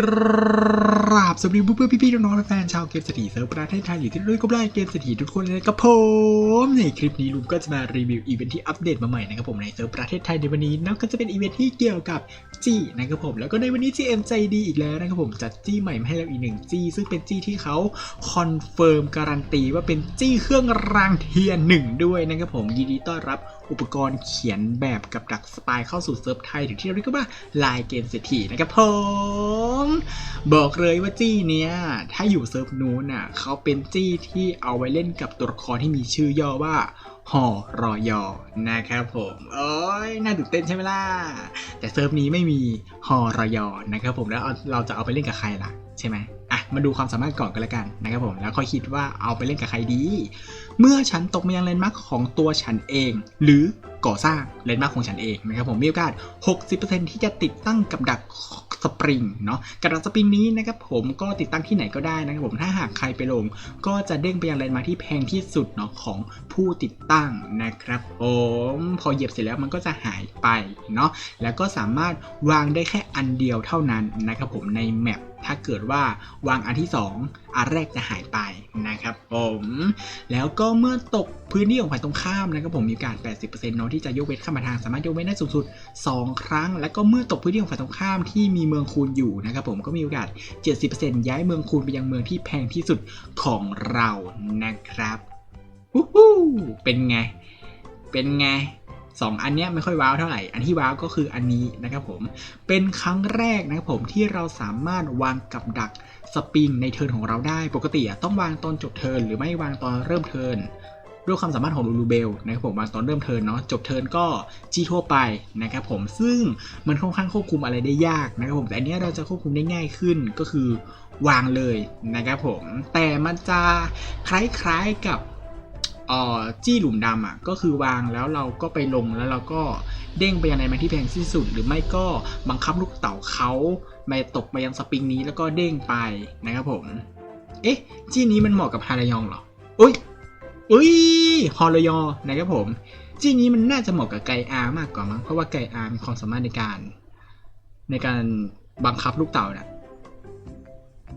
กราบสวัสดีเพื่อนๆพี่ๆน้องๆและแฟนชาวเกมเศรษฐีเซิร์ฟประเทศไทยหรือที่ด้วยก็ได้เกมเศรษฐีทุกคนเลยนะครับผมในคลิปนี้ลุงก็จะมารีวิวอีเวนท์ที่อัปเดตมาใหม่นะครับผมในเซิร์ฟประเทศไทยในวันนี้นั่นก็จะเป็นอีเวนท์ที่เกี่ยวกับจี้นะครับผมแล้วก็ในวันนี้ GM ใจดีอีกแล้วนะครับผมจัดจี้ใหม่มาให้เราอีกหนึ่งจี้ซึ่งเป็นจี้ที่เขาคอนเฟิร์มการันตีว่าเป็นจี้เครื่องรางเทียนหนึ่งด้วยนะครับผมยินดีต้อนรับอุปกรณ์เขียนแบบกับดักสปายเข้าสู่เซิร์ฟไทยถึงที่เราเรียกว่าลายเกมเศรษฐีนะครับผม บอกเลยว่าจี้เนี้ยถ้าอยู่เซิร์ฟนู้นน่ะเขาเป็นจี้ที่เอาไว้เล่นกับตัวละครที่มีชื่อย่อว่าหอรอยอนะครับผมโอ้ยน่าตื่นเต้นใช่ไหมล่ะ แต่เซิร์ฟนี้ไม่มีหอรอยอนะครับผมแล้วเราจะเอาไปเล่นกับใครล่ะใช่ไหมอะมาดูความสามารถก่อนกันละกันนะครับผมแล้วค่อยคิดว่าเอาไปเล่นกับใครดี เมื่อฉันตกมายังเลนมาร์คของตัวฉันเอง หรือ ก่อสร้างเลนมาคของฉันเองนะครับผมมีโอกาส 60%ที่จะติดตั้งกับดักสปริงเนาะกับดักสปริงนี้นะครับผมก็ติดตั้งที่ไหนก็ได้นะครับผมถ้าหากใครไปลง ก็จะเด้งไปยังเลนมาที่แพงที่สุดเนาะของผู้ติดตั้งนะครับผมพอเหยียบเสร็จแล้วมันก็จะหายไปเนาะแล้วก็สามารถวางได้แค่อันเดียวเท่านั้นนะครับผมในแมปถ้าเกิดว่าวางอันที่ 2 อันแรกจะหายไปนะครับ ผม แล้วก็เมื่อตกพื้นที่ของฝ่ายตรงข้ามนะครับผมมีโอกาส 80%เนาะที่จะยกเว้นเข้ามาทางสามารถยกเว้นได้สูงสุด 2 ครั้ง แล้วก็เมื่อตกพื้นที่ของฝ่ายตรงข้ามที่มีเมืองคูณอยู่นะครับผมก็มีโอกาส 70%ย้ายเมืองคูณไปยังเมืองที่แพงที่สุดของเรานะครับวู้ฮู้เป็นไง เป็นไงสองอันเนี้ยไม่ค่อยว้าวเท่าไหร่ อันที่ว้าวก็คืออันนี้นะครับผม เป็นครั้งแรกนะครับผมที่เราสามารถวางกับดัก สปริงในเทิร์นของเราได้ปกติอะต้องวางตอนจบเทิร์นหรือไม่วางตอนเริ่มเทิร์นด้วยความสามารถของลูลูเบลนะครับผมวางตอนเริ่มเทิร์นเนาะจบเทิร์นก็จี้ทั่วไปนะครับผมซึ่งมันค่อนข้างควบคุมอะไรได้ยากนะครับผมแต่อันนี้เราจะควบคุมได้ง่ายขึ้นก็คือวางเลยนะครับผมแต่มันจะคล้ายๆกับจี้หลุมดำอะก็คือวางแล้วเราก็ไปลงแล้วเราก็เด้งไปยังในมันที่แพงที่สุด หรือไม่ก็บังคับลูกเต๋าเขา มาตกไปยังสปริงนี้แล้วก็เด้งไปนะครับผม เอ๊ะ จี้นี้มันเหมาะกับฮารายองเหรออุ้ยอุ้ยฮอรายองนะครับผม จี้นี้มันน่าจะเหมาะกับไกอามากกว่ามั้ง เพราะว่าไกอามีความสามารถในการ ในการบังคับลูกเต๋าน่ะ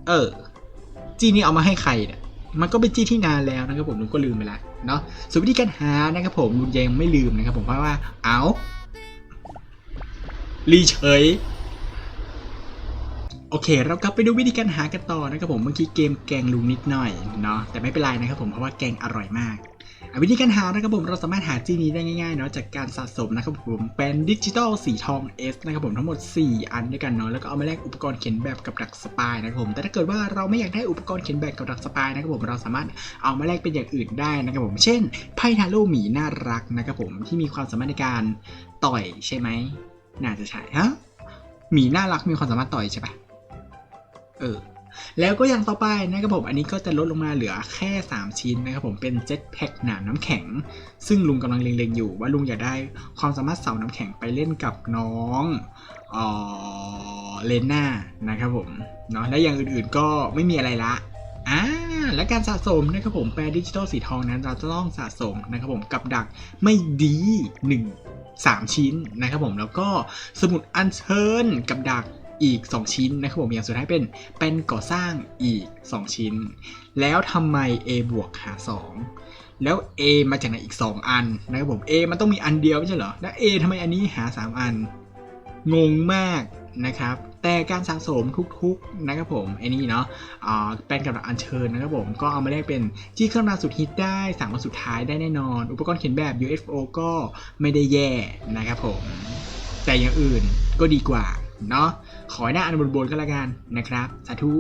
เออ จี้นี้เอามาให้ใครเนี่ยมันก็เป็นจี้ที่นานแล้วนะครับผมลุงก็ลืมไปล้วเนาะส่วนวิธีการหานะครับผมลุงยังไม่ลืมนะครับผมเพราะว่าเอารีเฉย โอเค เรากลับไปดูวิธีการหากันต่อนะครับผมเมื่อกี้เกมแกงลุงนิดหน่อยเนาะแต่ไม่เป็นไรนะครับผมเพราะว่าแกงอร่อยมากอะวิธีการหานะครับผมเราสามารถหาจีนี้ได้ง่ายๆเนาะจากการสะสมนะครับผมเป็นดิจิตอลสีทอง S นะครับผมทั้งหมด 4 อันด้วยกันเนาะแล้วก็เอามาแลกอุปกรณ์เขียนแบบกับดักสปายนะครับผมแต่ถ้าเกิดว่าเราไม่อยากได้อุปกรณ์เขียนแบบกับดักสปายนะครับผมเราสามารถเอามาแลกเป็นอย่างอื่นได้นะครับผมเช่นไพ่ทาโร่หมีน่ารักนะครับผมที่มีความสามารถในการต่อยใช่ไหมน่าจะใช่ฮะหมีน่ารักมีความสามารถต่อยใช่ปะ เออแล้วก็อย่างต่อไปนะครับผมอันนี้ก็จะลดลงมาเหลือแค่ 3 ชิ้นนะครับผมเป็นเจ็ตแพ็กหนามน้ำแข็ง ซึ่งลุงกำลังเล็งๆอยู่ว่าลุงอยากได้ความสามารถเสาน้ำแข็งไปเล่นกับน้องเออเลน่านะครับผมเนาะและอย่างอื่นๆก็ไม่มีอะไรละอ่าและการสะสมนะครับผมแปลดิจิทัลสีทองนั้นเราจะต้องสะสมนะครับผมกับดักไม่ดี1 3 ชิ้นนะครับผมแล้วก็สมุดอัญเชิญกับดัก อีก 2 ชิ้นนะครับผมอย่างสุดท้ายเป็นเป็นก่อสร้างอีก 2 ชิ้น แล้วทำไม A บวกหา 2 แล้ว A มาจากไหนอีก 2 อันนะครับผม A มันต้องมีอันเดียวไม่ใช่เหรอ แล้ว A ทำไมอันนี้หา 3 อัน งงมากนะครับ แต่การสะสมทุกๆนะครับผมไอ้นี่เนาะเป็นกับอัญเชิญนะครับผม ก็เอามาแลกเป็นจี้เครื่องรางสุดฮิตได้สามวันสุดท้ายได้แน่นอน อุปกรณ์เขียนแบบ UFO ก็ไม่ได้แย่นะครับผม แต่อย่างอื่นก็ดีกว่า เนาะขอให้หน้าอันบนๆก็แล้วกันนะครับสาธุ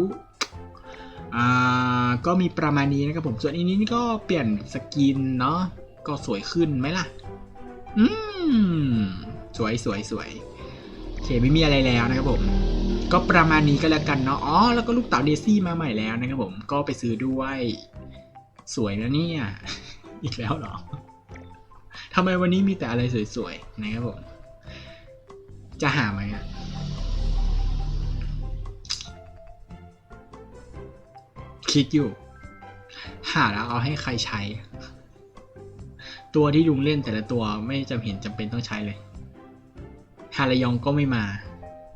อ่าก็มีประมาณนี้นะครับผมส่วนอันนี้นี่ก็เปลี่ยนสกินเนาะก็สวยขึ้นไหมล่ะ อืม สวยสวยสวยโอเคไม่มีอะไรแล้วนะครับผม ก็ประมาณนี้ก็แล้วกันเนาะอ๋อแล้วก็ลูกเต๋าเดซี่มาใหม่แล้วนะครับผมก็ไปซื้อด้วย สวยนะเนี่ย อีกแล้วเหรอทำไมวันนี้มีแต่อะไรสวยๆนะครับผมจะหาไหม คิดอยู่ หาแล้วเอาให้ใครใช้ ตัวที่ลุงเล่นแต่ละตัวไม่จำเห็นจำเป็นต้องใช้เลยฮารายองก็ไม่มา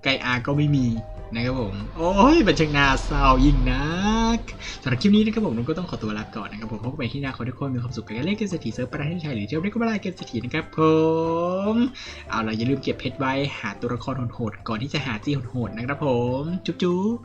ไกอาก็ไม่มีนะครับผม โอ้ยบันเชิงนาเศร้ายิ่งนักสำหรับคลิปนี้นะครับผมนุ้นก็ต้องขอตัวลาก่อนนะครับผมพบกันใหม่ที่หน้าขอทุกคนมีความสุขกับการเล่นเกมเศรษฐีเซิร์ฟประเทศไทยหรือเที่ยวเล่นก็ไม่ได้เกมเศรษฐีนะครับผมเอาล่ะอย่าลืมเก็บเพชรไว้หาตัวละครโหดๆก่อนที่จะหาจี้โหดๆนะครับผม จุ๊บ